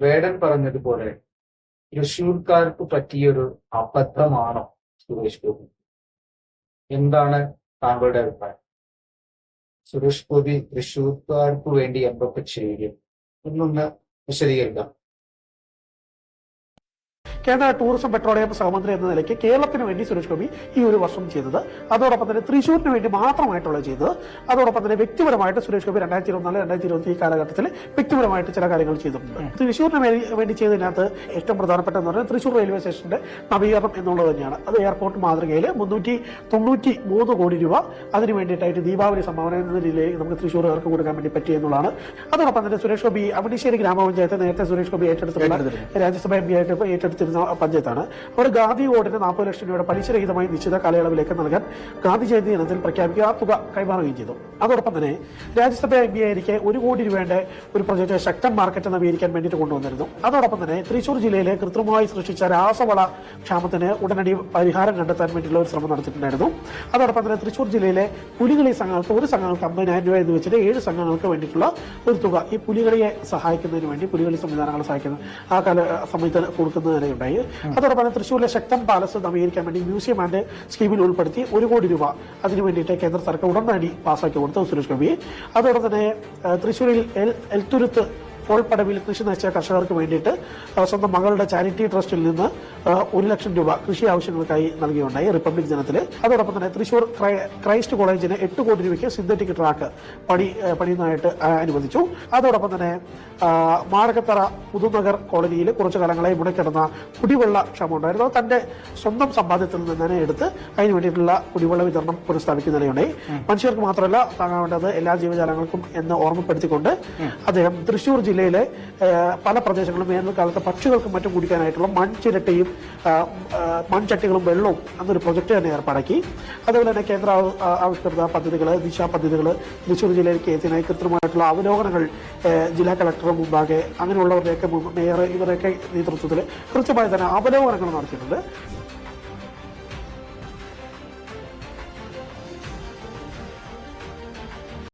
വേടൻ പറഞ്ഞതുപോലെ തൃശ്ശൂർക്കാർക്ക് പറ്റിയൊരു അബദ്ധമാണോ സുരേഷ് ഗോപി? എന്താണ് താങ്കളുടെ അഭിപ്രായം? സുരേഷ് ഗോപി തൃശ്ശൂർക്കാർക്ക് വേണ്ടി എന്തൊക്കെ ചെയ്യും? എന്നൊന്ന് വിശദീകരിക്കാം. കേന്ദ്ര ടൂറിസം പെട്രോളിയം സഹമന്ത്രി എന്ന നിലയ്ക്ക് കേരളത്തിന് വേണ്ടി സുരേഷ് ഗോപി ഈ ഒരു വർഷം ചെയ്തത്. അതോടൊപ്പം തന്നെ തൃശ്ശൂരിന് വേണ്ടി മാത്രമായിട്ടുള്ള ചെയ്തത്. അതോടൊപ്പം തന്നെ വ്യക്തിപരമായിട്ട് സുരേഷ് ഗോപി രണ്ടായിരത്തി ഇരുപത്തിനാല് രണ്ടായിരത്തി ഇരുപത്തി ഈ കാലഘട്ടത്തിൽ വ്യക്തിപരമായിട്ട് ചില കാര്യങ്ങൾ ചെയ്തിട്ടുണ്ട് തൃശ്ശൂരിന് വേണ്ടി ചെയ്തതിനകത്ത് ഏറ്റവും പ്രധാനപ്പെട്ട എന്ന് പറഞ്ഞാൽ തൃശ്ശൂർ റെയിൽവേ സ്റ്റേഷന്റെ നവീകരണം എന്നുള്ളത് തന്നെയാണ്. അത് എയർപോർട്ട് മാതൃകയിൽ മുന്നൂറ്റി തൊണ്ണൂറ്റി മൂന്ന് കോടി രൂപ അതിന് വേണ്ടിയിട്ടായിട്ട് ദീപാവലി സംഭാവന എന്ന നിലയിൽ നമുക്ക് തൃശ്ശൂർകാർക്ക് കൊടുക്കാൻ വേണ്ടി പറ്റി എന്നുള്ളതാണ്. അതോടൊപ്പം തന്നെ സുരേഷ് ഗോപി അവിടിശ്ശേരി ഗ്രാമപഞ്ചായത്ത് നേരത്തെ സുരേഷ് ഗോപി ഏറ്റെടുത്തിട്ടുള്ള രാജ്യസഭ എം പി ആയിട്ട് ഇപ്പോൾ ഏറ്റെടുത്തിരുന്ന പഞ്ചായത്താണ്. അവർ ഗാന്ധി വോട്ടിന് നാൽപ്പത് ലക്ഷം രൂപയുടെ പലിശരഹിതമായി നിശ്ചിത കാലയളവിലേക്ക് നൽകാൻ ഗാന്ധി ജയന്തി ദിനത്തിൽ പ്രഖ്യാപിക്കുക ആ തുക കൈമാറുകയും ചെയ്തു. അതോടൊപ്പം തന്നെ രാജ്യസഭ എം പി ആയിരിക്കെ ഒരു കോടി രൂപയുടെ ഒരു പ്രൊജക്ട് ശക്തൻ മാർക്കറ്റ് നവീകരിക്കാൻ വേണ്ടിയിട്ട് കൊണ്ടുവന്നിരുന്നു. അതോടൊപ്പം തന്നെ തൃശൂർ ജില്ലയിലെ കൃത്രിമമായി സൃഷ്ടിച്ച രാസവള ക്ഷാമത്തിന് ഉടനടി പരിഹാരം കണ്ടെത്താൻ വേണ്ടിയിട്ടുള്ള ഒരു ശ്രമം നടത്തിയിട്ടുണ്ടായിരുന്നു. അതോടൊപ്പം തന്നെ തൃശൂർ ജില്ലയിലെ പുലികളി സംഘങ്ങൾക്ക് ഒരു സംഘങ്ങൾക്ക് അമ്പതിനായിരം രൂപ എന്ന് വെച്ചിട്ട് ഏഴ് സംഘങ്ങൾക്ക് വേണ്ടിയിട്ടുള്ള ഒരു തുക ഈ പുലികളിയെ സഹായിക്കുന്നതിന് വേണ്ടി പുലികളി സംവിധാനങ്ങളെ സഹായിക്കുന്ന ആ കാല സമയത്ത് കൊടുക്കുന്നതിനുണ്ടായി അതോടൊപ്പം തന്നെ തൃശ്ശൂരിലെ ശക്തം പാലസ് നവീകരിക്കാൻ വേണ്ടി മ്യൂസിയം ആൻഡ് സ്കീമിൽ ഉൾപ്പെടുത്തി ഒരു കോടി രൂപ അതിനു വേണ്ടിയിട്ട് കേന്ദ്ര സർക്കാർ ഉടനടി പാസ്സാക്കി കൊടുത്തു സുരേഷ് ഗോപി. അതോടൊപ്പം തന്നെ തൃശ്ശൂരിൽ എൽ എൽത്തുരുത്ത് പോൾപ്പടവിൽ കൃഷി നശിച്ച കർഷകർക്ക് വേണ്ടിയിട്ട് സ്വന്തം മകളുടെ ചാരിറ്റി ട്രസ്റ്റിൽ നിന്ന് ഒരു ലക്ഷം രൂപ കൃഷി ആവശ്യങ്ങൾക്കായി നൽകിയുണ്ടായി റിപ്പബ്ലിക് ദിനത്തിൽ അതോടൊപ്പം തന്നെ തൃശൂർ ക്രൈസ്റ്റ് കോളേജിന് എട്ട് കോടി രൂപയ്ക്ക് സിന്തറ്റിക് ട്രാക്ക് പണി പണിയുന്നതായിട്ട് അനുവദിച്ചു. അതോടൊപ്പം തന്നെ മാർഗത്തറ പുതുനഗർ കോളനിയിൽ കുറച്ചു കാലങ്ങളായി മുടക്കിടന്ന കുടിവെള്ള ക്ഷാമം ഉണ്ടായിരുന്നു. തന്റെ സ്വന്തം സമ്പാദ്യത്തിൽ നിന്ന് തന്നെ എടുത്ത് അതിന് വേണ്ടിയിട്ടുള്ള കുടിവെള്ള വിതരണം പുനഃസ്ഥാപിക്കുന്നതിനുണ്ടായി മനുഷ്യർക്ക് മാത്രമല്ല താങ്ങാവേണ്ടത് എല്ലാ ജീവജാലങ്ങൾക്കും എന്ന് ഓർമ്മപ്പെടുത്തിക്കൊണ്ട് അദ്ദേഹം തൃശൂർ ജില്ലയിലെ പല പ്രദേശങ്ങളും വേനൽക്കാലത്ത് പക്ഷികൾക്കും മറ്റും കുടിക്കാനായിട്ടുള്ള മൺചിരട്ടയും മൺചട്ടികളും വെള്ളവും എന്നൊരു പ്രൊജക്ട് തന്നെ ഏർപ്പാടാക്കി. അതുപോലെ തന്നെ കേന്ദ്ര ആവിഷ്കൃത പദ്ധതികൾ ദിശ പദ്ധതികൾ തൃശ്ശൂർ ജില്ലയിൽ കേസിനായി കൃത്യമായിട്ടുള്ള അവലോകനങ്ങൾ ജില്ലാ കളക്ടർ മുമ്പാകെ അങ്ങനെയുള്ളവരുടെയൊക്കെ മേയർ ഇവരുടെയൊക്കെ നേതൃത്വത്തിൽ കൃത്യമായി തന്നെ അവലോകനങ്ങൾ നടത്തിയിട്ടുണ്ട്.